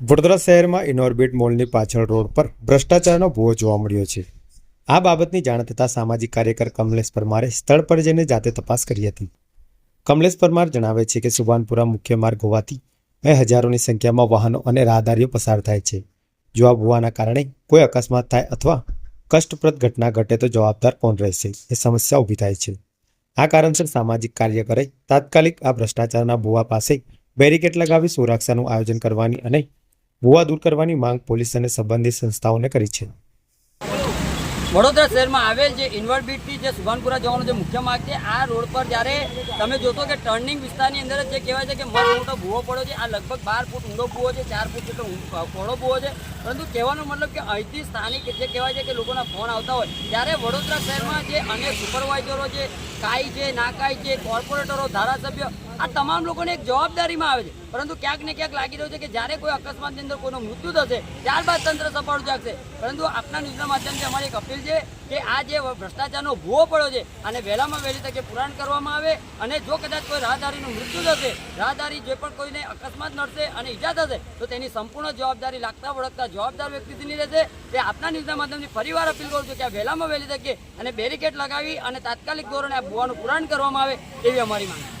વડોદરા શહેરમાં ઇનોર્બિટ મોલની પાછળ રોડ પર ભ્રષ્ટાચારનો ભૂવો જોવા મળ્યો છે. આ બાબતની જાણ થતાં સામાજિક કાર્યકર કમલેશ પરમારે સ્થળ પર જઈને જાતે તપાસ કરી હતી. કમલેશ પરમાર જણાવે છે કે સુભાનપુરા મુખ્ય માર્ગ હોવાથી અહીં હજારોની સંખ્યામાં વાહનો અને રાહદારીઓ પસાર થાય છે. જો આ કારણે કોઈ અકસ્માત થાય અથવા કષ્ટપ્રદ ઘટના ઘટે તો જવાબદાર કોણ રહેશે? એ સમસ્યા ઊભી થાય છે. આ કારણસર સામાજિક કાર્યકરે તાત્કાલિક આ ભ્રષ્ટાચારના ભૂવા પાસે બેરિકેડ લગાવી સુરક્ષાનું આયોજન કરવાની અને ભૂવા દૂર કરવાની માંગ પોલીસ અને સંબંધિત સંસ્થાઓને કરી છે. વડોદરા શહેરમાં આવેલ જે ઇન્વર્ટ બીટથી જે સુભાનપુરા જવાનો જે મુખ્ય માર્ગ છે, આ રોડ પર જ્યારે તમે જોશો કે ટર્નિંગ વિસ્તારની અંદર જ કહેવાય છે કે મસ્ત મોટો ભૂવો પડ્યો છે, આ લગભગ બાર ફૂટ ઊંડો ભૂવો છે, ચાર ફૂટ જેટલો પહોળો ભૂવો છે. પરંતુ કહેવાનો મતલબ કે અહીંથી સ્થાનિક જે કહેવાય છે કે લોકોના ફોન આવતા હોય, ત્યારે વડોદરા શહેરમાં જે અનેક સુપરવાઇઝરો છે, કાઈ છે નાકાઈ છે કોર્પોરેટરો ધારાસભ્ય આ તમામ લોકોને એક જવાબદારીમાં આવે છે. પરંતુ ક્યાંક ને ક્યાંક લાગી રહ્યું છે કે જ્યારે કોઈ અકસ્માતની અંદર કોઈનું મૃત્યુ થશે, ત્યારબાદ તંત્ર સફળ જાગશે. પરંતુ આપના ન્યૂઝના માધ્યમથી અમારી એક અપીલ છે કે આ જે ભ્રષ્ટાચારનો ભૂવો પડ્યો છે અને વહેલામાં વહેલી તકે પુરાણ કરવામાં આવે અને જો કદાચ કોઈ રાહદારીનું મૃત્યુ થશે, રાહદારી જે પણ કોઈને અકસ્માત નડશે અને ઈજા થશે, તો તેની સંપૂર્ણ જવાબદારી લાગતા વળગતા જવાબદાર વ્યક્તિની રહેશે. તે આપના ન્યૂઝના માધ્યમથી ફરીવાર અપીલ કરું છું કે આ વહેલામાં વહેલી તકે અને બેરિકેડ લગાવી અને તાત્કાલિક ધોરણે આ ભૂવાનું પુરાણ કરવામાં આવે તેવી અમારી માંગ